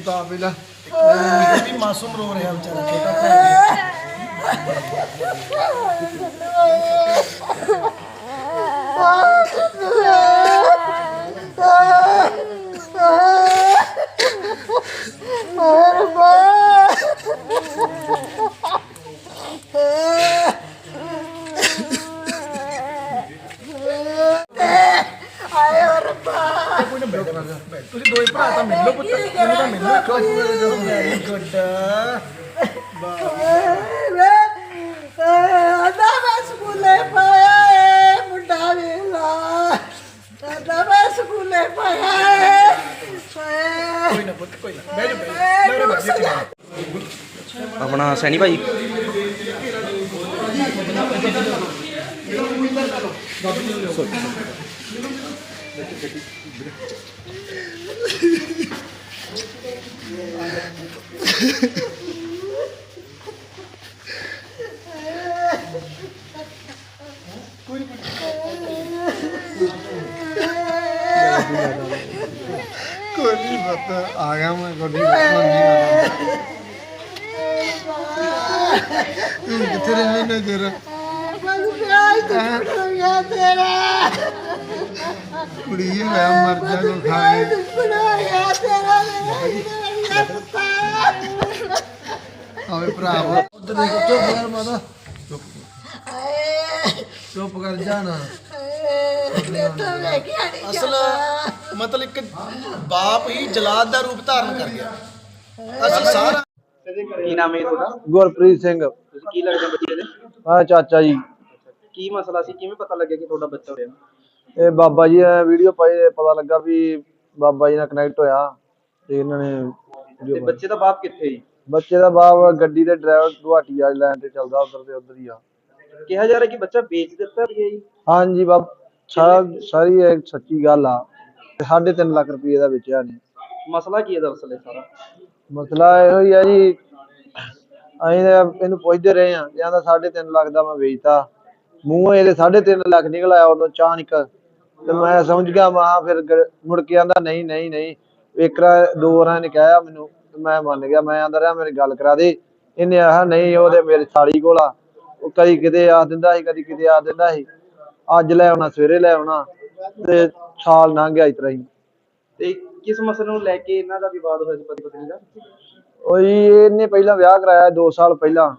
ਉਸਤਾਦ ਪਹਿਲਾਂ ਇਹ ਵੀ ਮਾਸੂਮ ਰੋ ਰਿਹਾ ਵਿਚਾਰਾ ਛੋਟਾ ਭਰਾ ਤੁਸੀਂ ਦੋਏ ਭਰਾ ਤਾਂ ਮਿਲ ਲਓ ਪੁੱਤ ਮੈਨੂੰ ਤਾਂ ਮਿਲ ਲਓ ਕੋਈ ਵੈਰੀ ਗੁੱਡ ਆਂਦਾ ਮੈਂ ਸਕੂਲੇ ਪਾਇਆ ਏ ਮੁੰਡਾ ਵੇਲਾ ਆਂਦਾ ਮੈਂ ਸਕੂਲੇ ਪਾਇਆ ਏ ਹਾਏ। ਕੋਈ ਨਾ ਪੁੱਤ ਕੋਈ ਨਾ। ਬਹਿ ਜਾ ਬਹਿ ਜਾ। ਮੇਰੇ ਬੱਚੇ ਆਪਣਾ ਸੈਣੀ ਭਾਈ। ਨਹੀਂ ਪਤਾ ਆ ਗਿਆ ਮੈਂ ਕੋਈ ਨਹੀਂ ਪਤਾ ਤੂੰ ਕਿੱਥੇ ਕੁੜੀ ਮੈਂ ਮਰ ਜਾ ਕੋ ਖਾ ਆਵੇ ਭਰਾ ਉਧਰ ਦੇਖ ਚੁੱਪ ਕਰ ਮਾਤਾ ਹਾਏ ਚੁੱਪ ਕਰ ਜਾਣਾ ਨਾ ਤੂੰ ਲੈ ਕੇ ਆਣੀ ਅਸਲ ਮਤਲਬ ਇੱਕ ਬਾਪ ਹੀ ਜਲਾਦ ਦਾ ਰੂਪ ਧਾਰਨ ਕਰ ਗਿਆ। ਅਸੀਂ ਸਾਰਾ ਕੀ ਨਾਮ ਹੈ ਤੁਹਾਡਾ? ਗੁਰਪ੍ਰੀਤ ਸਿੰਘ। ਤੁਸੀਂ ਕੀ ਲੱਗਦੇ ਬੱਚੇ ਦੇ? ਆ ਚਾਚਾ ਜੀ। ਕੀ ਮਸਲਾ ਸੀ? ਕਿਵੇਂ ਪਤਾ ਲੱਗਿਆ ਕਿ ਤੁਹਾਡਾ ਬੱਚਾ ਹੋ ਰਿਹਾ ਇਹ ਬਾਬਾ ਜੀ ਨੇ ਵੀਡੀਓ ਪਾਈ ਤੇ ਪਤਾ ਲੱਗਾ ਵੀ ਬਾਬਾ ਜੀ ਨਾਲ ਕਨੈਕਟ ਹੋਇਆ ਤੇ ਇਹਨਾਂ ਨੇ ਤੇ video ਪਾਈ। ਬੱਚੇ ਦਾ ਬਾਪ ਕਿੱਥੇ ਜੀ? ਬੱਚੇ ਦਾ ਬਾਪ ਗੱਡੀ ਦੇ ਡਰਾਈਵਰ ਗੁਹਾਟੀ ਵਾਲੀ ਲਾਈਨ ਤੇ ਚੱਲਦਾ ਉਧਰ ਤੇ ਉਧਰ ਹੀ ਆ। ਕਿਹਾ ਜਾ ਰਿਹਾ ਕਿ ਬੱਚਾ ਵੇਚ ਦਿੱਤਾ ਵੀ ਹੈ ਜੀ? ਹਾਂਜੀ ਬਾਬ ਸਾਰਾ ਸਾਰੀ ਇਹ ਸੱਚੀ ਗੱਲ ਆ। ਤੇ ਸਾਢੇ ਤਿੰਨ ਲੱਖ ਰੁਪਏ ਦਾ ਵੇਚਿਆ ਨੇ ਮਸਲਾ ਕੀ ਹੈ ਦਰਅਸਲ ਇਹ ਸਾਰਾ? ਮਸਲਾ ਇਹੋ ਹੀ ਆ ਜੀ ਅਸੀਂ ਤਾਂ ਇਹਨੂੰ ਪੁੱਛਦੇ ਰਹੇ ਆ ਕਹਿੰਦਾ ਸਾਢੇ ਤਿੰਨ ਲੱਖ ਦਾ ਮੈਂ ਵੇਚਤਾ। ਮੂੰਹੋਂ ਇਹਦੇ ਸਾਢੇ ਤਿੰਨ ਲੱਖ ਨਿਕਲ ਆਇਆ ਉਦੋਂ ਅਚਾਨਕ। ਤੇ ਮੈਂ ਸਮਝ ਗਿਆ ਮਾ ਫਿਰ ਗ- ਮੁੜ ਕੇ ਆਂਦਾ ਨਹੀਂ ਨਹੀਂ ਨਹੀਂ ਇੱਕ ਰਾ ਦੋ ਵਾਰਾਂ ਨੇ ਕਿਹਾ ਮੈਨੂੰ ਤੇ ਮੈਂ ਮੰਨ ਗਿਆ ਮੈਂ ਆਂਦਾ ਰਿਹਾ ਮੇਰੀ ਗੱਲ ਕਰਾ ਦੇ। ਇਹਨੇ ਆਹ ਨਹੀਂ ਉਹਦੇ ਮੇਰੇ ਸਾਲੀ ਕੋਲ ਆ। ਉਹ ਕਦੀ ਕਿਤੇ ਆ ਦਿੰਦਾ ਸੀ ਕਦੀ ਕਿਤੇ ਆ ਦਿੰਦਾ ਸੀ। ਅੱਜ ਲੈ ਆਉਣਾ ਸਵੇਰੇ ਲੈ ਆਉਣਾ ਤੇ ਸਾਲ ਲੰਘ ਗਿਆ ਇਸ ਤਰ੍ਹਾਂ ਹੀ। ਤੇ ਕਿਸ ਮਸਲੇ ਨੂੰ ਲੈ ਕੇ ਇਹਨਾਂ ਦਾ ਵਿਵਾਦ ਹੋਇਆ ਸੀ ਪਤੀ ਪਤਨੀ ਦਾ? ਉਹ ਇਹਨੇ ਪਹਿਲਾਂ ਵਿਆਹ ਕਰਾਇਆ 2 ਸਾਲ ਪਹਿਲਾਂ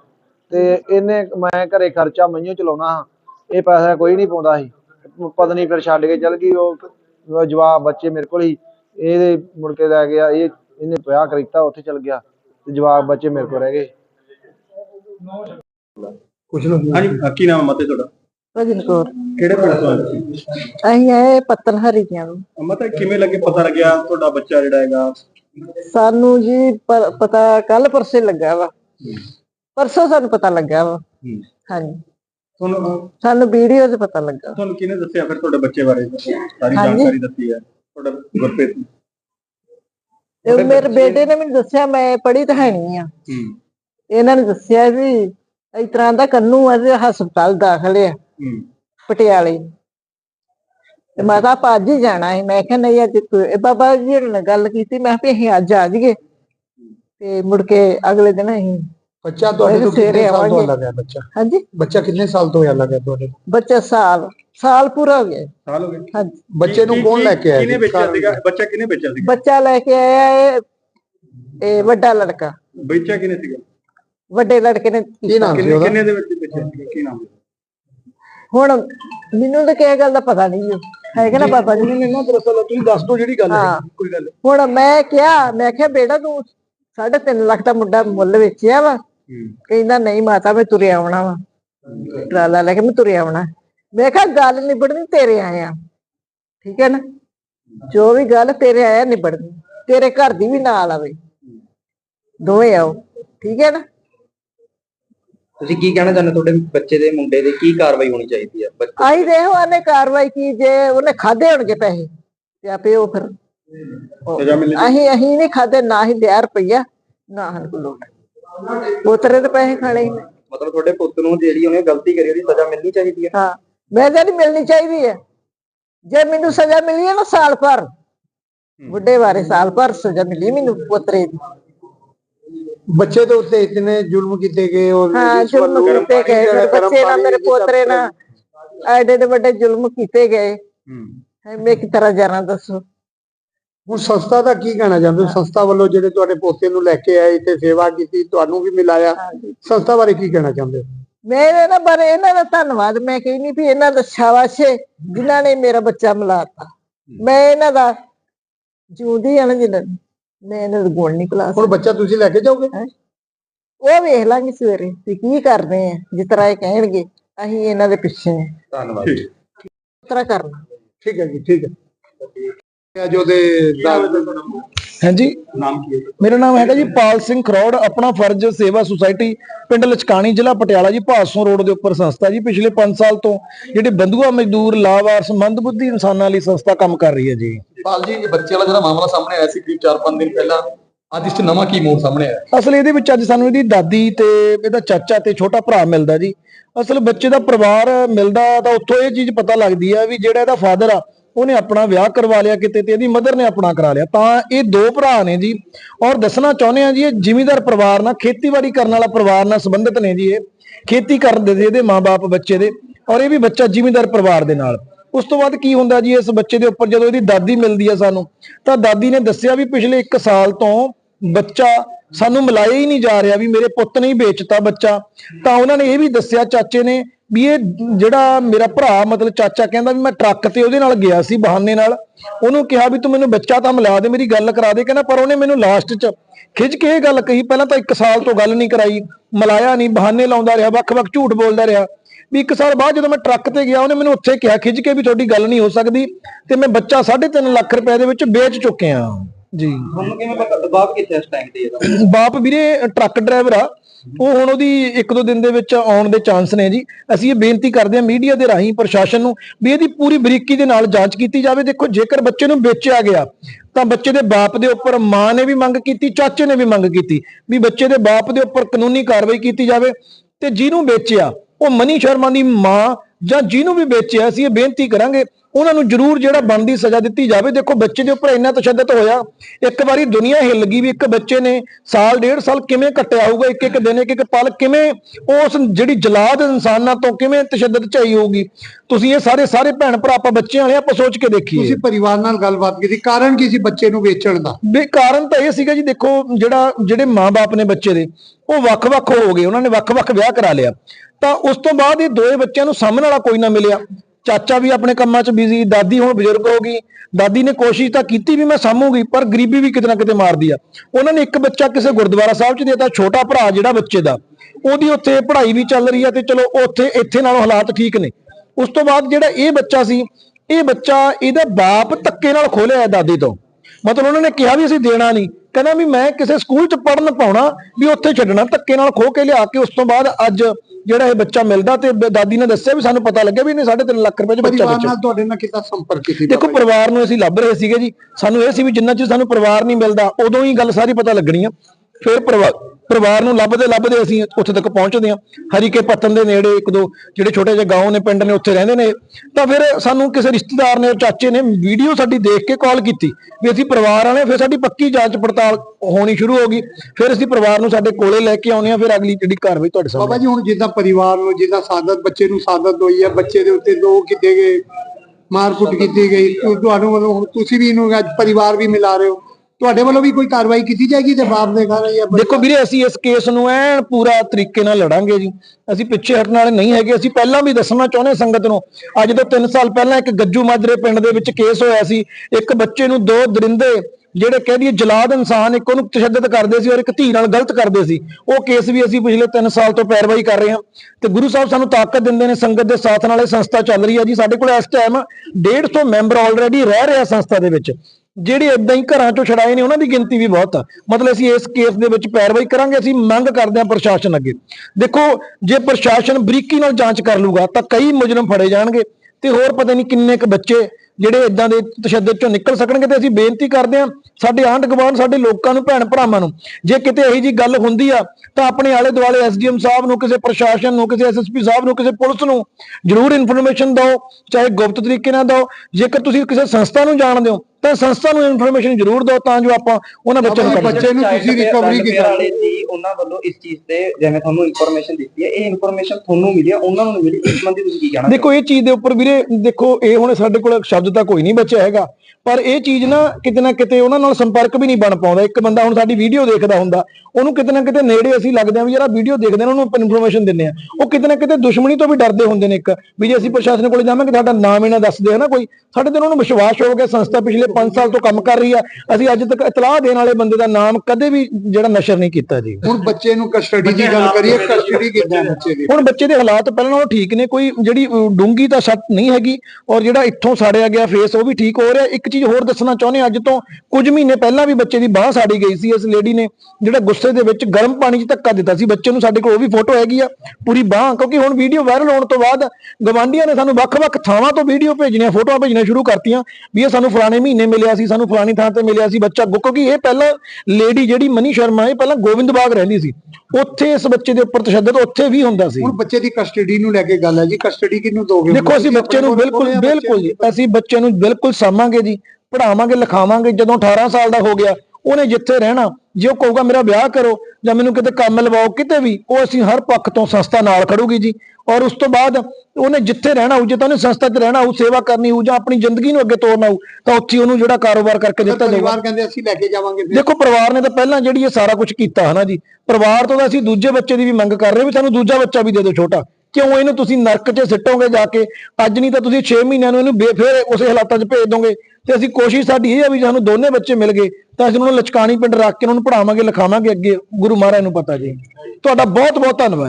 ਤੇ ਇਹਨੇ ਮੈਂ ਘਰੇ ਖਰਚਾ ਮਈਓ ਚਲਾਉਣਾ ਇਹ ਪੈਸਾ ਕੋਈ ਨਹੀਂ ਪਾਉਂਦਾ ਸੀ। ਪਤਨੀ ਫਿਰ ਛੱਡ ਕੇ ਚਲ ਗਈ ਉਹ ਜਵਾਬ ਬੱਚੇ ਮੇਰੇ ਕੋਲ ਹੀ ਇਹਦੇ ਮੁੜ ਕੇ ਲੈ ਗਿਆ ਇਹ ਇਹਨੇ ਵਿਆਹ ਕਰੀਤਾ ਉੱਥੇ ਚਲ ਗਿਆ ਤੇ ਜਵਾਬ ਬੱਚੇ ਮੇਰੇ ਕੋਲ ਰਹਿ ਗਏ। ਹਾਂਜੀ ਕੀ ਨਾਮ ਮਤੇ ਤੁਹਾਡਾ? ਭਜਨ ਕੌਰ। ਕਿਹੜੇ ਪਿੰਡ ਤੋਂ ਆਏ ਤੁਸੀਂ? ਅਸੀਂ ਇਹ ਪੱਤਨ ਹਰੀਆਂ ਨੂੰ ਮਤੇ ਕਿਵੇਂ ਲੱਗੇ ਪਤਾ ਲੱਗਿਆ ਤੁਹਾਡਾ ਬੱਚਾ ਜਿਹੜਾ ਹੈਗਾ। ਸਾਨੂੰ ਜੀ ਪਤਾ ਕੱਲ ਪਰਸੇ ਲੱਗਾ ਵਾ। ਪਰਸੋਂ ਸਾਨੂੰ ਪਤਾ ਲੱਗਾ ਵਾ। ਹੂੰ। ਹਾਂਜੀ। ਤੁਹਾਨੂੰ ਸਾਨੂੰ ਵੀਡੀਓ 'ਚ ਪਤਾ ਲੱਗਾ। ਤੁਹਾਨੂੰ ਕਿਹਨੇ ਦੱਸਿਆ ਫਿਰ ਤੁਹਾਡੇ ਬੱਚੇ ਬਾਰੇ? ਸਾਰੀ ਹਾਂਜੀ। ਜਾਣਕਾਰੀ ਦੱਸੀ ਹੈ। ਤੁਹਾਡਾ ਗੁਰਪ੍ਰੀਤ। ਨੇ। ਤੇ ਉਹ ਮੇਰੇ ਬੇਟੇ ਨੇ ਮੈਨੂੰ ਦੱਸਿਆ ਮੈਂ ਪੜ੍ਹੀ ਤਾਂ ਹੈ ਨਹੀਂ ਆ। ਹੂੰ। ਇਹਨਾਂ ਨੇ ਦੱਸਿਆ ਵੀ ਇਸ ਤਰ੍ਹਾਂ ਦਾ ਕੰਨੂ ਆ ਤੇ ਹਸਪਤਾਲ ਦਾਖਲ ਆ। ਪਟਿਆਲੇ। ਤੇ ਮੈਂ ਤਾਂ ਆਪਾਂ ਅੱਜ ਹੀ ਜਾਣਾ ਸੀ। ਮੈਂ ਕਿਹਾ ਨਹੀਂ ਅੱਜ ਤੂੰ ਇਹ ਬਾਬਾ ਜੀ ਨਾਲ ਗੱਲ ਕੀਤੀ। ਮੈਂ ਕਿਹਾ ਵੀ ਅਸੀਂ ਅੱਜ ਆ ਜਾਈਏ। ਤੇ ਮੁੜ ਕੇ ਅਗਲੇ ਦਿਨ ਅਸੀਂ ਬੱਚਾ ਤੁਹਾਡੇ ਤੋਂ ਕਿੰਨੇ ਸਾਲ ਤੋਂ ਆਵਾਂਗੇ। ਲੱਗਾ ਬੱਚਾ? ਹਾਂਜੀ? ਬੱਚਾ ਕਿੰਨੇ ਸਾਲ ਤੋਂ ਹੋਇਆ ਲੱਗਾ ਤੁਹਾਡੇ ਬੱਚਾ ਸਾਲ ਸਾਲ ਪੂਰਾ ਹੋ ਗਿਆ। ਸਾਲ ਹੋ ਗਏ? ਹਾਂਜੀ। ਬੱਚੇ ਨੂੰ ਕੌਣ ਲੈ ਕੇ ਆਇਆ ਕਿਹਨੇ? ਵੇਚਿਆ ਸੀਗਾ? ਬੱਚਾ ਕਿਹਨੇ ਵੇਚਿਆ ਸੀਗਾ? ਬੱਚਾ ਲੈ ਕੇ ਆਇਆ ਇਹ ਇਹ ਵੱਡਾ ਲੜਕਾ। ਵੇਚਿਆ ਕਿਹਨੇ ਸੀਗਾ? ਵੱਡੇ ਲੜਕੇ ਨੇ ਕੀ ਨਾਮ ਸੀ ਕਿੰਨੇ ਦੇ ਵਿੱਚ ਵੇਚਿਆ ਸੀਗਾ? ਕੀ ਨਾਮ ਹੈ ਹੁਣ ਮੈਨੂੰ ਤਾਂ ਕਿਹ ਗੱਲ ਦਾ ਪਤਾ ਨਹੀਂ ਹੈਗਾ ਨਾ ਬਾਬਾ ਜੀ? ਨੇ ਨਾ ਦਰਅਸਲ ਤੁਸੀਂ ਦੱਸ ਦਿਓ ਜਿਹੜੀ ਗੱਲ ਹੈ। ਹਾਂ। ਕੋਈ ਗੱਲ। ਹੁਣ ਮੈਂ ਕਿਹਾ ਮੈਂ ਕਿਹਾ ਬੇਟਾ ਤੂੰ ਸਾਢੇ ਤਿੰਨ ਲੱਖ ਦਾ ਮੁੰਡਾ ਮੁੱਲ ਵੇਚਿਆ ਵਾ। ਹੂੰ। ਕਹਿੰਦਾ ਨਹੀਂ ਮਾਤਾ ਮੈਂ ਤੁਰਿਆ ਆਉਣਾ ਵਾ। ਟਰਾਲਾ ਲੈ ਕੇ ਮੈਂ ਤੁਰਿਆ ਆਉਣਾ। ਮੈਂ ਕਿਹਾ ਗੱਲ ਨਿਬੜਨੀ ਤੇਰੇ ਆਇਆ। ਠੀਕ ਹੈ ਨਾ? ਜੋ ਵੀ ਗੱਲ ਤੇਰੇ ਆਇਆ ਨਿਬੜਨੀ। ਤੇਰੇ ਘਰ ਦੀ ਵੀ ਨਾਲ ਆਵੇ। ਦੋਵੇਂ ਆਓ। ਠੀਕ ਹੈ ਨਾ? ਤੁਸੀਂ ਕੀ ਕਹਿਣਾ ਚਾਹੁੰਦੇ ਤੁਹਾਡੇ ਬੱਚੇ ਦੇ ਮੁੰਡੇ ਦੇ ਕੀ ਕਾਰਵਾਈ ਹੋਣੀ ਚਾਹੀਦੀ ਹੈ ਬੱਚੇ ਆਈ ਦੇਖੋ ਉਹਨੇ ਕਾਰਵਾਈ ਕੀ ਜੇ ਉਹਨੇ ਖਾਦੇ ਹੋਣਗੇ ਪੈਸੇ ਤੇ ਆਪੇ ਉਹ ਫਿਰ ਉਹ- ਸਜ਼ਾ ਮਿਲਣੀ ਅਸੀਂ ਅਸੀਂ ਨਹੀਂ ਖਾਦੇ ਨਾ ਹੀ ਲਿਆ ਰੁਪਈਆ ਨਾ ਹਨ ਕੋਲ ਉਤਰੇ ਦੇ ਪੈਸੇ ਖਾਣੇ। ਮਤਲਬ ਤੁਹਾਡੇ ਪੁੱਤ ਨੂੰ ਜਿਹੜੀ ਉਹਨੇ ਗਲਤੀ ਕਰੀ ਉਹਦੀ ਸਜ਼ਾ ਮਿਲਣੀ ਚਾਹੀਦੀ ਹੈ ਹਾਂ ਮੈਂ ਤਾਂ ਨਹੀਂ ਮਿਲਣੀ ਚਾਹੀਦੀ ਹੈ ਜੇ ਮੈਨੂੰ ਸਜ਼ਾ ਮਿਲੀ ਹੈ ਨਾ ਸਾਲ ਭਰ ਬੁੱਢੇ ਬਾਰੇ ਸਾਲ ਭਰ ਸਜ਼ਾ ਮਿਲੀ ਮੈਨੂੰ ਪੋਤਰੇ ਦੀ। ਬੱਚੇ ਦੇ ਉੱਤੇ ਇਤਨੇ ਜ਼ੁਲਮ ਕੀਤੇ ਗਏ ਔਰ ਹਾਂ ਜ਼ੁਲਮ ਕੀਤੇ ਗਏ। ਮੇਰੇ ਬੱਚੇ ਨਾਲ ਮੇਰੇ ਪੋਤਰੇ ਨਾਲ ਐਡੇ ਦੇ ਵੱਡੇ ਜ਼ੁਲਮ ਕੀਤੇ ਗਏ। ਹੂੰ। ਮੈਂ ਕਿ ਤਰ੍ਹਾਂ ਜਾਣਾ ਦੱਸੋ। ਹੁਣ ਸੰਸਥਾ ਦਾ ਕੀ ਕਹਿਣਾ ਚਾਹੁੰਦੇ ਹੋ? ਸੰਸਥਾ ਵੱਲੋਂ ਜਿਹੜੇ ਤੁਹਾਡੇ ਪੋਤੇ ਨੂੰ ਲੈ ਕੇ ਆਏ ਤੇ ਸੇਵਾ ਕੀਤੀ ਤੁਹਾਨੂੰ ਵੀ ਮਿਲਾਇਆ। ਸੰਸਥਾ ਬਾਰੇ ਕੀ ਕਹਿਣਾ ਚਾਹੁੰਦੇ ਹੋ? ਮੇਰੇ ਨਾ ਬਾਰੇ ਇਹਨਾਂ ਦਾ ਧੰਨਵਾਦ। ਮੈਂ ਕਹਿੰਦੀ ਵੀ ਇਹਨਾਂ ਦਾ ਸ਼ਾਬਾਸ਼ ਜਿਨ੍ਹਾਂ ਨੇ ਮੇਰਾ ਬੱਚਾ ਮਿਲਾਤਾ। ਮੈਂ ਇਹਨਾਂ ਦਾ ਜਿਉਂਦੀ ਹਾਂ ਜਿਨ੍ਹਾਂ ਨੂੰ, ਮੈਂ ਇਹਨਾਂ ਦਾ ਗੁਣ ਨਹੀਂ ਭੁਲਾ ਹੁਣ ਬੱਚਾ ਤੁਸੀਂ ਲੈ ਕੇ ਜਾਓਗੇ? ਉਹ ਵੇਖ ਲਾਂਗੇ ਸਵੇਰੇ ਵੀ ਕੀ ਕਰਦੇ ਆ ਜਿਸ ਤਰ੍ਹਾਂ ਇਹ ਕਹਿਣਗੇ ਅਸੀਂ ਇਹਨਾਂ ਦੇ ਪਿੱਛੇ ਆ। ਧੰਨਵਾਦ ਇਸ ਤਰ੍ਹਾਂ ਕਰਨਾ। ਠੀਕ ਹੈ ਜੀ ਠੀਕ ਹੈ। ਜੋ ਦੇ ਹਾਂਜੀ। ਨਾਮ ਕੀ ਹੈ? ਮੇਰਾ ਨਾਮ ਹੈਗਾ ਜੀ ਪਾਲ ਸਿੰਘ ਖਰੋੜ ਆਪਣਾ ਫਰਜ਼ ਸੇਵਾ ਸੁਸਾਇਟੀ ਪਿੰਡ ਲਚਕਾਣੀ ਜ਼ਿਲ੍ਹਾ ਪਟਿਆਲਾ ਜੀ ਭਾਸੋਂ ਰੋਡ ਦੇ ਉੱਪਰ ਸੰਸਥਾ ਜੀ। ਪਿਛਲੇ 5 ਸਾਲ ਤੋਂ ਜਿਹੜੇ ਬੰਧੂਆ ਮਜ਼ਦੂਰ ਲਾਵਾਰਸ ਮੰਦਬੁੱਧੀ ਇਨਸਾਨਾਂ ਲਈ ਸੰਸਥਾ ਕੰਮ ਕਰ ਰਹੀ ਹੈ ਜੀ। ਪਾਲ ਜੀ, ਇਹ ਬੱਚੇ ਵਾਲਾ ਜਿਹੜਾ ਮਾਮਲਾ ਸਾਹਮਣੇ ਆਇਆ ਸੀ ਕਰੀਬ 4-5 ਦਿਨ ਪਹਿਲਾਂ, ਅੱਜ ਇਸ 'ਚ ਨਵਾਂ ਕੀ ਮੋੜ ਸਾਹਮਣੇ ਆਇਆ? ਅਸਲ ਇਹਦੇ ਵਿੱਚ ਅੱਜ ਸਾਨੂੰ ਇਹਦੀ ਦਾਦੀ ਤੇ ਇਹਦਾ ਚਾਚਾ ਤੇ ਛੋਟਾ ਭਰਾ ਮਿਲਦਾ ਜੀ। ਅਸਲ ਬੱਚੇ ਦਾ ਪਰਿਵਾਰ ਮਿਲਦਾ ਤਾਂ ਉੱਥੋਂ ਇਹ ਚੀਜ਼ ਪਤਾ ਲੱਗਦੀ ਆ ਵੀ ਜਿਹੜਾ ਇਹਦਾ ਫਾਦਰ ਆ, ਉਹਨੇ ਆਪਣਾ ਵਿਆਹ ਕਰਵਾ ਲਿਆ ਕਿਤੇ ਤੇ ਇਹਦੀ ਮਦਰ ਨੇ ਆਪਣਾ ਕਰਾ ਲਿਆ। ਤਾਂ ਇਹ ਦੋ ਭਰਾ ਨੇ ਜੀ। ਔਰ ਦੱਸਣਾ ਚਾਹੁੰਦੇ ਆ ਜੀ, ਇਹ ਜ਼ਿਮੀਂਦਾਰ ਪਰਿਵਾਰ ਨਾਲ, ਖੇਤੀਬਾੜੀ ਕਰਨ ਵਾਲਾ ਪਰਿਵਾਰ ਨਾਲ ਸੰਬੰਧਿਤ ਨੇ ਜੀ ਇਹ। ਖੇਤੀ ਕਰਦੇ ਸੀ ਇਹਦੇ ਮਾਪੇ ਬੱਚੇ ਦੇ। ਔਰ ਇਹ ਵੀ ਬੱਚਾ ਜ਼ਿਮੀਂਦਾਰ ਪਰਿਵਾਰ ਦੇ ਨਾਲ। ਉਸ ਤੋਂ ਬਾਅਦ ਕੀ ਹੁੰਦਾ ਜੀ, ਇਸ ਬੱਚੇ ਦੇ ਉੱਪਰ ਜਦੋਂ ਇਹਦੀ ਦਾਦੀ ਮਿਲਦੀ ਆ ਸਾਨੂੰ, ਤਾਂ ਦਾਦੀ ਨੇ ਦੱਸਿਆ ਵੀ ਪਿਛਲੇ 1 ਸਾਲ ਤੋਂ ਬੱਚਾ ਸਾਨੂੰ ਮਿਲਾਇਆ ਹੀ ਨਹੀਂ ਜਾ ਰਿਹਾ ਵੀ ਮੇਰੇ ਪੁੱਤ ਨੇ ਵੇਚਤਾ ਬੱਚਾ। ਤਾਂ ਉਹਨਾਂ ਨੇ ਇਹ ਵੀ ਦੱਸਿਆ ਚਾਚੇ ਨੇ ਵੀ ਇਹ ਜਿਹੜਾ ਮੇਰਾ ਭਰਾ ਮਤਲਬ ਚਾਚਾ ਕਹਿੰਦਾ ਵੀ ਮੈਂ ਟਰੱਕ ਤੇ ਉਹਦੇ ਨਾਲ ਗਿਆ ਸੀ ਬਹਾਨੇ ਨਾਲ। ਉਹਨੂੰ ਕਿਹਾ ਵੀ ਤੂੰ ਮੈਨੂੰ ਬੱਚਾ ਤਾਂ ਮਿਲਾ ਦੇ, ਮੇਰੀ ਗੱਲ ਕਰਾ ਦੇ। ਕਹਿੰਦਾ ਪਰ ਉਹਨੇ ਮੈਨੂੰ ਲਾਸਟ 'ਚ ਖਿੱਚ ਕੇ ਇਹ ਗੱਲ ਕਹੀ, ਪਹਿਲਾਂ ਤਾਂ 1 ਸਾਲ ਤੋਂ ਗੱਲ ਨਹੀਂ ਕਰਾਈ। ਮਿਲਾਇਆ ਨਹੀਂ, ਬਹਾਨੇ ਲਾਉਂਦਾ ਰਿਹਾ, ਵੱਖ-ਵੱਖ ਝੂਠ ਬੋਲਦਾ ਰਿਹਾ। ਵੀ ਇੱਕ ਸਾਲ ਬਾਅਦ ਜਦੋਂ ਮੈਂ ਟਰੱਕ ਤੇ ਗਿਆ, ਉਹਨੇ ਮੈਨੂੰ ਉੱਥੇ ਕਿਹਾ, ਖਿੱਚ ਕੇ ਵੀ ਤੁਹਾਡੀ ਗੱਲ ਨਹੀਂ ਹੋ ਸਕਦੀ ਤੇ ਮੈਂ ਬੱਚਾ 3.5 ਲੱਖ ਰੁਪਏ ਦੇ ਵਿੱਚ ਵੇਚ ਚੁੱਕਿਆ। ਜੀ। ਤੁਹਾਨੂੰ ਕਿਵੇਂ ਪਤਾ ਦਬਾਅ ਕਿੱਥੇ ਇਸ ਟਾਈਮ ਤੇ ਇਹਦਾ ਬਾਪ ਵੀਰੇ ਟਰੱਕ ਡਰਾਈਵਰ ਆ। ਉਹ ਹੁਣ ਉਹਦੀ ਇੱਕ ਦੋ ਦਿਨ ਦੇ ਵਿੱਚ ਆਉਣ ਦੇ ਚਾਂਸ ਨੇ ਜੀ। ਅਸੀਂ ਇਹ ਬੇਨਤੀ ਕਰਦੇ ਹਾਂ ਮੀਡੀਆ ਦੇ ਰਾਹੀਂ ਪ੍ਰਸ਼ਾਸਨ ਨੂੰ ਵੀ ਇਹਦੀ ਪੂਰੀ ਬਰੀਕੀ ਦੇ ਨਾਲ ਜਾਂਚ ਕੀਤੀ ਜਾਵੇ। ਦੇਖੋ ਜੇਕਰ ਬੱਚੇ ਨੂੰ ਵੇਚਿਆ ਗਿਆ ਤਾਂ ਬੱਚੇ ਦੇ ਬਾਪ ਦੇ ਉੱਪਰ ਮਾਂ ਨੇ ਵੀ ਮੰਗ ਕੀਤੀ ਚਾਚੇ ਨੇ ਵੀ ਮੰਗ ਕੀਤੀ ਵੀ ਬੱਚੇ ਦੇ ਬਾਪ ਦੇ ਉੱਪਰ ਕਾਨੂੰਨੀ ਕਾਰਵਾਈ ਕੀਤੀ ਜਾਵੇ। ਤੇ ਜਿਹਨੂੰ ਵੇਚਿਆ ਉਹ ਮਨੀ ਸ਼ਰਮਾ ਦੀ ਮਾਂ ਜਾਂ ਜਿਹਨੂੰ ਵੀ ਵੇਚਿਆ ਅਸੀਂ ਇਹ ਬੇਨਤੀ ਕਰਾਂਗੇ ਉਹਨਾਂ ਨੂੰ ਜ਼ਰੂਰ ਜਿਹੜਾ ਬਣਦੀ ਸਜ਼ਾ ਦਿੱਤੀ ਜਾਵੇ। ਦੇਖੋ ਬੱਚੇ ਦੇ ਉੱਪਰ ਇੰਨਾ ਤਸ਼ੱਦਦ ਹੋਇਆ ਇੱਕ ਵਾਰੀ ਦੁਨੀਆ ਹਿੱਲ ਗਈ ਵੀ ਇੱਕ ਬੱਚੇ ਨੇ ਸਾਲ ਡੇਢ ਸਾਲ ਕਿਵੇਂ ਕੱਟਿਆ ਹੋਊਗਾ ਇੱਕ ਇੱਕ ਦਿਨ ਇੱਕ ਇੱਕ ਪਲ ਕਿਵੇਂ ਉਸ ਜਿਹੜੀ ਜਲਾਦ ਇਨਸਾਨਾਂ ਤੋਂ ਕਿਵੇਂ ਤਸ਼ੱਦਦ ਝਾਈ ਹੋਊਗੀ। ਤੁਸੀਂ ਇਹ ਸਾਰੇ ਸਾਰੇ ਭੈਣ ਭਰਾ ਆਪਾਂ ਬੱਚਿਆਂ ਵਾਲੇ ਆਪਾਂ ਸੋਚ ਕੇ ਦੇਖੀਏ। ਤੁਸੀਂ ਪਰਿਵਾਰ ਨਾਲ ਗੱਲਬਾਤ ਕੀਤੀ ਕਾਰਨ ਕੀ ਸੀ ਬੱਚੇ ਨੂੰ ਵੇਚਣ ਦਾ? ਵੀ ਕਾਰਨ ਤਾਂ ਇਹ ਸੀਗਾ ਜੀ ਦੇਖੋ ਜਿਹੜਾ ਜਿਹੜੇ ਮਾਪੇ ਨੇ ਬੱਚੇ ਦੇ ਉਹ ਵੱਖ-ਵੱਖ ਹੋ ਗਏ ਉਹਨਾਂ ਨੇ ਵੱਖ-ਵੱਖ ਵਿਆਹ ਕਰਾ ਲਿਆ। ਤਾਂ ਉਸ ਤੋਂ ਬਾਅਦ ਇਹ ਦੋਏ ਬੱਚਿਆਂ ਨੂੰ ਸਾਹਮਣੇ ਵਾਲਾ ਕੋਈ ਨਾ ਮਿਲਿਆ। ਚਾਚਾ ਵੀ ਆਪਣੇ ਕੰਮਾਂ 'ਚ ਬਿਜ਼ੀ ਦਾਦੀ ਹੁਣ ਬਜ਼ੁਰਗ ਹੋ ਗਈ। ਦਾਦੀ ਨੇ ਕੋਸ਼ਿਸ਼ ਤਾਂ ਕੀਤੀ ਵੀ ਮੈਂ ਸਾਂਭੂਗੀ, ਪਰ ਗਰੀਬੀ ਵੀ ਕਿਤੇ ਨਾ ਕਿਤੇ ਮਾਰਦੀ ਆ। ਉਹਨਾਂ ਨੇ ਇੱਕ ਬੱਚਾ ਕਿਸੇ ਗੁਰਦੁਆਰਾ ਸਾਹਿਬ 'ਚ ਦੇਤਾ, ਛੋਟਾ ਭਰਾ ਜਿਹੜਾ ਬੱਚੇ ਦਾ। ਉਹਦੀ ਉੱਥੇ ਪੜ੍ਹਾਈ ਵੀ ਚੱਲ ਰਹੀ ਆ ਤੇ ਚਲੋ ਉੱਥੇ, ਇੱਥੇ ਨਾਲੋਂ ਹਾਲਾਤ ਠੀਕ ਨੇ। ਉਸ ਤੋਂ ਬਾਅਦ ਜਿਹੜਾ ਇਹ ਬੱਚਾ ਸੀ, ਇਹ ਬੱਚਾ ਇਹਦਾ ਬਾਪ ਧੱਕੇ ਨਾਲ ਖੋਲਿਆ ਦਾਦੀ ਤੋਂ। ਮਤਲਬ ਉਹਨਾਂ ਨੇ ਕਿਹਾ ਵੀ ਅਸੀਂ ਦੇਣਾ ਨਹੀਂ। ਕਹਿੰਦਾ ਵੀ ਮੈਂ ਕਿਸੇ ਸਕੂਲ 'ਚ ਪੜਨ ਪਾਉਣਾ, ਵੀ ਉੱਥੇ ਛੱਡਣਾ, ਧੱਕੇ ਨਾਲ ਖੋ ਕੇ ਲਿਆ ਕੇ ਉਸ ਤੋਂ ਬਾਅਦ ਅੱਜ ਜਿਹੜਾ ਇਹ ਬੱਚਾ ਮਿਲਦਾ ਤੇ ਦਾਦੀ ਨੇ ਦੱਸਿਆ ਵੀ ਸਾਨੂੰ ਪਤਾ ਲੱਗਿਆ ਵੀ ਇਹਨੇ 3.5 ਲੱਖ ਰੁਪਏ 'ਚ ਬੱਚਾ ਨਾਲ ਤੁਹਾਡੇ ਨਾਲ ਕਿਤਾ ਸੰਪਰਕ ਕੀਤੀ ਦੇਖੋ ਪਰਿਵਾਰ ਨੂੰ ਅਸੀਂ ਲੱਭ ਰਹੇ ਸੀਗੇ ਜੀ। ਸਾਨੂੰ ਇਹ ਸੀ ਵੀ ਜਿੰਨਾ ਚਿਰ ਸਾਨੂੰ ਪਰਿਵਾਰ ਨਹੀਂ ਮਿਲਦਾ ਉਦੋਂ ਹੀ ਗੱਲ ਸਾਰੀ ਪਤਾ ਲੱਗਣੀ ਆ। ਫਿਰ ਪਰਿਵਾਰ ਪਰਿਵਾਰ ਨੂੰ ਲੱਭਦੇ ਲੱਭਦੇ ਅਸੀਂ ਉੱਥੇ ਤੱਕ ਪਹੁੰਚਦੇ ਹਾਂ। ਹਰੀਕੇ ਪੱਤਨ ਦੇ ਨੇੜੇ ਇੱਕ ਦੋ ਜਿਹੜੇ ਛੋਟੇ ਜਿਹੇ ਗਾਉਂ ਨੇ, ਪਿੰਡ ਨੇ, ਉੱਥੇ ਰਹਿੰਦੇ ਨੇ। ਤਾਂ ਫਿਰ ਸਾਨੂੰ ਕਿਸੇ ਰਿਸ਼ਤੇਦਾਰ ਨੇ, ਚਾਚੇ ਨੇ ਵੀਡੀਓ ਸਾਡੀ ਦੇਖ ਕੇ ਕਾਲ ਕੀਤੀ ਵੀ ਅਸੀਂ ਪਰਿਵਾਰ ਵਾਲੇ ਫਿਰ ਸਾਡੀ ਪੱਕੀ ਜਾਂਚ ਪੜਤਾਲ ਹੋਣੀ ਸ਼ੁਰੂ ਹੋ ਗਈ। ਫਿਰ ਅਸੀਂ ਪਰਿਵਾਰ ਨੂੰ ਸਾਡੇ ਕੋਲੇ ਲੈ ਕੇ ਆਉਂਦੇ ਆ ਫਿਰ ਅਗਲੀ ਜਿਹੜੀ ਕਾਰਵਾਈ ਤੁਹਾਡੇ ਬਾਬਾ ਸਾਹਮਣੇ ਜੀ, ਹੁਣ ਜਿੱਦਾਂ ਪਰਿਵਾਰ ਨੂੰ, ਜਿੱਦਾਂ ਸਾਦਤ, ਬੱਚੇ ਨੂੰ ਸਾਦਤ ਹੋਈ ਹੈ ਬੱਚੇ ਦੇ ਉੱਤੇ ਦੋ ਕੀਤੇ ਗਏ ਮਾਰਕੁੱਟ ਕੀਤੀ ਗਈ। ਤੁਹਾਨੂੰ ਮਤਲਬ ਹੁਣ ਤੁਸੀਂ ਵੀ ਇਹਨੂੰ ਅੱਜ ਪਰਿਵਾਰ ਵੀ ਮਿਲਾ ਰਹੇ ਹੋ। ਤੁਹਾਡੇ ਵੱਲੋਂ ਵੀ ਕੋਈ ਕਾਰਵਾਈ ਕੀਤੀ ਜਾਏਗੀ ਤੇ ਬਾਪ ਦੇ ਘਰ ਜਾਂ ਦੇਖੋ ਵੀਰੇ, ਅਸੀਂ ਇਸ ਕੇਸ ਨੂੰ ਐਨ ਪੂਰਾ ਤਰੀਕੇ ਨਾਲ ਲੜਾਂਗੇ ਜੀ। ਅਸੀਂ ਪਿੱਛੇ ਹਟਣ ਵਾਲੇ ਨਹੀਂ ਹੈਗੇ। ਅਸੀਂ ਪਹਿਲਾਂ ਵੀ ਦੱਸਣਾ ਚਾਹੁੰਦੇ ਸੰਗਤ ਨੂੰ, ਅੱਜ ਤੋਂ 3 ਸਾਲ ਪਹਿਲਾਂ ਇੱਕ ਗੱਜੂ ਮਾਜਰੇ ਪਿੰਡ ਦੇ ਵਿੱਚ ਕੇਸ ਹੋਇਆ ਸੀ। ਇੱਕ ਬੱਚੇ ਨੂੰ ਦੋ ਦਰਿੰਦੇ, ਜਿਹੜੇ ਕਹਿ ਦਈਏ ਜਲਾਦ ਇਨਸਾਨ, ਇੱਕ ਉਹਨੂੰ ਤਸ਼ੱਦਦ ਕਰਦੇ ਸੀ ਔਰ ਇੱਕ ਧੀ ਨਾਲ ਗਲਤ ਕਰਦੇ ਸੀ। ਉਹ ਕੇਸ ਵੀ ਅਸੀਂ ਪਿਛਲੇ 3 ਸਾਲ ਤੋਂ ਪੈਰਵਾਈ ਕਰ ਰਹੇ ਹਾਂ। ਤੇ ਗੁਰੂ ਸਾਹਿਬ ਸਾਨੂੰ ਤਾਕਤ ਦਿੰਦੇ ਨੇ, ਸੰਗਤ ਦੇ ਸਾਥ ਨਾਲ ਇਹ ਸੰਸਥਾ ਚੱਲ ਰਹੀ ਹੈ ਜੀ। ਸਾਡੇ ਕੋਲ ਇਸ ਟਾਈਮ 150 ਮੈਂਬਰ ਆਲਰੇਡੀ ਰਹਿ ਰਿਹਾ ਸੰਸਥਾ ਦੇ ਵਿੱਚ। ਜਿਹੜੇ ਇਦਾਂ ਹੀ ਘਰਾਂ ਚੋਂ ਛੜਾਏ ਨੇ, ਉਹਨਾਂ ਦੀ ਗਿਣਤੀ ਵੀ ਬਹੁਤ ਆ। ਮਤਲਬ ਅਸੀਂ ਇਸ ਕੇਸ ਦੇ ਵਿੱਚ ਪੈਰਵਾਈ ਕਰਾਂਗੇ, ਅਸੀਂ ਮੰਗ ਕਰਦੇ ਹਾਂ ਪ੍ਰਸ਼ਾਸਨ ਅੱਗੇ। ਦੇਖੋ, ਜੇ ਪ੍ਰਸ਼ਾਸਨ ਬਰੀਕੀ ਨਾਲ ਜਾਂਚ ਕਰ ਲੂਗਾ ਤਾਂ ਕਈ ਮੁਜਰਮ ਫੜੇ ਜਾਣਗੇ ਤੇ ਹੋਰ ਪਤਾ ਨਹੀਂ ਕਿੰਨੇ ਕੁ ਬੱਚੇ ਜਿਹੜੇ ਇਦਾਂ ਦੇ ਤਸ਼ੱਦਦ ਚੋਂ ਨਿਕਲ ਸਕਣਗੇ ਤੇ ਅਸੀਂ ਬੇਨਤੀ ਕਰਦੇ ਹਾਂ, ਸਾਡੇ ਆਂਢ ਗੁਆਂਢ, ਸਾਡੇ ਲੋਕਾਂ ਨੂੰ, ਭੈਣ ਭਰਾਵਾਂ ਨੂੰ, ਜੇ ਕਿਤੇ ਇਹੀ ਜੀ ਗੱਲ ਹੁੰਦੀ ਆ, ਤਾਂ ਆਪਣੇ ਆਲੇ ਦੁਆਲੇ ਐਸਡੀਐਮ ਸਾਹਿਬ ਨੂੰ, ਕਿਸੇ ਪ੍ਰਸ਼ਾਸਨ ਨੂੰ, ਕਿਸੇ ਐਸਐਸਪੀ ਸਾਹਿਬ ਨੂੰ, ਕਿਸੇ ਪੁਲਿਸ ਨੂੰ ਜਰੂਰ ਇਨਫੋਰਮੇਸ਼ਨ ਦਿਓ, ਚਾਹੇ ਗੁਪਤ ਤਰੀਕੇ ਨਾਲ ਦਿਓ। ਜੇਕਰ ਤੁਸੀਂ ਕਿਸੇ ਸੰਸਥਾ ਨੂੰ ਜਾਣਦੇ ਹੋ ਤਾਂ ਸੰਸਥਾ ਨੂੰ ਇਨਫੋਰਮੇਸ਼ਨ ਜ਼ਰੂਰ ਦਿਓ ਤਾਂ ਜੋ ਆਪਾਂ ਉਹਨਾਂ ਬੱਚਿਆਂ ਨੂੰ ਬੱਚੇ ਨੂੰ ਤੁਸੀਂ ਰਿਕਵਰੀ welfare ਕੀਤਾ। ਵਾਲੇ ਸੀ ਉਹਨਾਂ ਵੱਲੋਂ ਇਸ ਚੀਜ਼ ਤੇ ਜਿਵੇਂ ਤੁਹਾਨੂੰ ਇਨਫੋਰਮੇਸ਼ਨ ਦਿੱਤੀ ਹੈ ਇਹ ਇਨਫੋਰਮੇਸ਼ਨ ਤੁਹਾਨੂੰ ਮਿਲੀ ਹੈ ਉਹਨਾਂ ਨੂੰ ਮਿਲੀ ਇਸ ਸੰਬੰਧੀ ਤੁਸੀਂ ਕੀ ਕਹਿਣਾ ਦੇਖੋ ਇਹ ਚੀਜ਼ ਦੇ ਉੱਪਰ ਵੀਰੇ ਦੇਖੋ ਇਹ ਹੁਣ ਸਾਡੇ ਕੋਲ ਸ਼ਬਦ ਤਾਂ ਕੋਈ ਨਹੀਂ ਬਚਿਆ ਹੈਗਾ। ਪਰ ਇਹ ਚੀਜ਼ ਨਾ ਕਿਤੇ ਨਾ ਕਿਤੇ ਉਹਨਾਂ ਨਾਲ ਸੰਪਰਕ ਵੀ ਨਹੀਂ ਬਣ ਪਾਉਂਦਾ। ਇੱਕ ਬੰਦਾ ਹੁਣ ਸਾਡੀ ਵੀਡੀਓ ਦੇਖਦਾ ਹੁੰਦਾ ਉਹਨੂੰ ਕਿਤੇ ਨਾ ਕਿਤੇ ਨੇੜੇ ਅਸੀਂ ਲੱਗਦੇ ਆ ਵੀ ਜਿਹੜਾ ਵੀਡੀਓ ਦੇਖਦੇ ਨੇ ਉਹਨੂੰ ਆਪਾਂ ਇਨਫੋਰਮੇਸ਼ਨ ਦਿੰਦੇ ਆ ਉਹ ਕਿਤੇ ਨਾ ਕਿਤੇ ਦੁਸ਼ਮਣੀ ਤੋਂ ਵੀ ਡਰਦੇ ਹੁੰਦੇ ਨੇ ਇੱਕ ਵੀ ਜੇ ਅਸੀਂ ਪ੍ਰਸ਼ਾਸਨ ਕੋਲ ਜਾਵਾਂਗੇ ਸਾਡਾ ਨਾਮ ਇਹਨਾਂ ਦੱਸਦੇ ਆ ਨਾ ਕੋਈ? ਸਾਡੇ ਤੇ ਉਹਨਾਂ ਨੂੰ ਵਿਸ਼ਵਾਸ ਹੋ ਗਿਆ ਸੰਸਥਾ ਪਿਛਲੇ 5 ਸਾਲ ਤੋਂ ਕੰਮ ਕਰ ਰਹੀ ਆ। ਅਸੀਂ ਅੱਜ ਤੱਕ ਇਤਲਾਹ ਦੇਣ ਵਾਲੇ ਬੰਦੇ ਦਾ ਨਾਮ ਕਦੇ ਵੀ ਜਿਹੜਾ ਨਸ਼ਰ ਨਹੀਂ ਕੀਤਾ ਜੀ। ਹੁਣ ਬੱਚੇ ਨੂੰ ਕਸਟਡੀ ਦੀ ਗੱਲ ਕਰੀਏ ਕਸਟਡੀ ਕਿੱਦਾਂ ਬੱਚੇ ਦੀ। ਹੁਣ ਬੱਚੇ ਦੇ ਹਾਲਾਤ ਪਹਿਲਾਂ ਨਾਲੋਂ ਠੀਕ ਨੇ ਕੋਈ ਜਿਹੜੀ ਡੂੰਗੀ ਤਾਂ ਸੱਟ ਨਹੀਂ ਹੈਗੀ ਔਰ ਜਿਹੜਾ ਇੱਥੋਂ ਸਾੜਿਆ ਗਿਆ ਫੇਸ ਉਹ ਵੀ ਠੀਕ ਹੋ ਰਿਹਾ। ਇੱਕ ਚੀਜ਼ ਹੋਰ ਦੱਸਣਾ ਚਾਹੁੰਦੇ ਹਾਂ, ਅੱਜ ਤੋਂ ਕੁਝ ਮਹੀਨੇ ਪਹਿਲਾਂ ਵੀ ਬੱਚੇ ਦੀ ਬਾਹ ਸਾੜੀ ਗਈ ਸੀ ਇਸ ਲੇਡੀ ਨੇ ਜਿਹੜਾ ਗੁੱਸੇ ਦੇ ਵਿੱਚ ਗਰਮ ਪਾਣੀ 'ਚ ਧੱਕਾ ਦਿੱਤਾ ਸੀ। ਬੱਚੇ ਨੂੰ ਸਾਡੇ ਕੋਲ ਉਹ ਵੀ ਫੋਟੋ ਹੈਗੀ ਆ ਪੂਰੀ ਬਾਹ ਕਿਉਂਕਿ ਹੁਣ ਵੀਡੀਓ ਵਾਇਰਲ ਹੋਣ ਤੋਂ ਬਾਅਦ ਗਵਾਂਢੀਆਂ ਨੇ ਸਾਨੂੰ ਵੱਖ-ਵੱਖ ਥਾਵਾਂ ਤੋਂ ਵੀਡੀਓ ਭੇਜਣੀਆਂ ਫੋਟੋਆਂ ਭੇਜਣੀਆਂ ਸ਼ੁਰੂ ਕਰਤੀਆਂ ਵੀ ਇਹ ਸਾਨੂੰ ਫਲਾਣੇ ਮਹੀਨੇ ਮਿਲਿਆ ਸੀ ਸਾਨੂੰ ਫਲਾਣੀ ਥਾਂ ਤੇ ਮਿਲਿਆ ਸੀ ਬੱਚਾ ਕਿਉਂਕਿ ਇਹ ਪਹਿਲਾਂ ਲੇਡੀ ਜਿਹੜੀ ਮਨੀ ਸ਼ਰਮਾ ਇਹ ਪਹਿਲਾਂ ਗੋਬਿੰਦਬਾਗ ਰਹਿੰਦੀ ਸੀ। ਉੱਥੇ ਇਸ ਬੱਚੇ ਦੇ ਉੱਪਰ ਤਸ਼ੱਦਦ ਉੱਥੇ ਵੀ ਹੁੰਦਾ ਸੀ। ਹੁਣ ਬੱਚੇ ਦੀ ਕਸਟਡੀ ਨੂੰ ਲੈ ਕੇ ਗੱਲ ਹੈ ਜੀ। ਕਸਟਡੀ ਕਿਹਨੂੰ ਦੋਗੇ? ਦੇਖੋ ਅਸੀਂ ਬੱਚੇ ਨੂੰ ਬਿਲਕੁਲ ਬਿਲਕੁਲ ਅਸੀਂ ਬੱਚੇ ਨੂੰ ਬਿਲਕੁਲ ਸਾਂਭਾਂਗੇ ਜੀ। ਪੜਾਵਾਂਗੇ ਲਿਖਾਵਾਂਗੇ ਜਦੋਂ 18 ਸਾਲ ਦਾ ਹੋ ਗਿਆ ਉਹਨੇ ਜਿੱਥੇ ਰਹਿਣਾ ਜੇ ਉਹ ਕਹੂਗਾ ਮੇਰਾ ਵਿਆਹ ਕਰੋ ਜਾਂ ਮੈਨੂੰ ਕਿਤੇ ਕੰਮ ਲਵਾਓ ਕਿਤੇ ਵੀ ਉਹ ਅਸੀਂ ਹਰ ਪੱਖ ਤੋਂ ਸੰਸਥਾ ਨਾਲ ਖੜੂਗੀ ਜੀ। ਔਰ ਉਸ ਤੋਂ ਬਾਅਦ ਉਹਨੇ ਜਿੱਥੇ ਰਹਿਣਾ ਹੋਊ ਜੇ ਤਾਂ ਉਹਨੇ ਸੰਸਥਾ 'ਚ ਰਹਿਣਾ ਹੋਊ ਸੇਵਾ ਕਰਨੀ ਹੋਊ ਜਾਂ ਆਪਣੀ ਜ਼ਿੰਦਗੀ ਨੂੰ ਅੱਗੇ ਤੋਰਨਾ ਹੋਊ ਤਾਂ ਉੱਥੇ ਉਹਨੂੰ ਜਿਹੜਾ ਕਾਰੋਬਾਰ ਕਰਕੇ ਦਿੱਤਾ ਜਾਊਗਾ। ਪਰਿਵਾਰ ਕਹਿੰਦੇ ਅਸੀਂ ਲੈ ਕੇ ਜਾਵਾਂਗੇ ਫਿਰ। ਦੇਖੋ ਪਰਿਵਾਰ ਨੇ ਤਾਂ ਪਹਿਲਾਂ ਜਿਹੜੀ ਇਹ ਸਾਰਾ ਕੁਝ ਕੀਤਾ ਹਨਾ ਜੀ। ਪਰਿਵਾਰ ਤੋਂ ਤਾਂ ਅਸੀਂ ਦੂਜੇ ਬੱਚੇ ਦੀ ਵੀ ਮੰਗ ਕਰ ਰਹੇ ਵੀ ਸਾਨੂੰ ਦੂਜਾ ਬੱਚਾ ਵੀ ਦੇ ਦਿਓ ਛੋਟਾ। ਕਿਉਂ ਇਹਨੂੰ ਤੁਸੀਂ ਨਰਕ 'ਚ ਸਿੱਟੋਗੇ ਜਾ ਕੇ? ਅੱਜ ਨਹੀਂ ਤਾਂ ਤੁਸੀਂ 6 ਮਹੀਨਿਆਂ ਨੂੰ ਇਹਨੂੰ ਬੇ- ਫਿਰ ਉਸੇ ਹਾਲਾਤਾਂ 'ਚ ਭੇਜ ਦੋਗੇ। ਤੇ ਅਸੀਂ ਕੋਸ਼ਿਸ਼ ਸਾਡੀ ਇਹ ਆ ਵੀ ਸਾਨੂੰ ਦੋਨੇ ਬੱਚੇ ਮਿਲ ਗਏ, ਤਾਂ ਅਸੀਂ ਉਹਨਾਂ ਨੂੰ ਲਚਕਾਣੀ ਪਿੰਡ ਰੱਖ ਕੇ ਉਹਨਾਂ ਨੂੰ ਪੜਾਵਾਂਗੇ ਲਿਖਾਵਾਂਗੇ ਅੱਗੇ, ਗੁਰੂ ਮਹਾਰਾਜ ਨੂੰ ਪਤਾ ਜੀ। ਤੁਹਾਡਾ ਬਹੁਤ ਬਹੁਤ ਧੰਨਵਾਦ।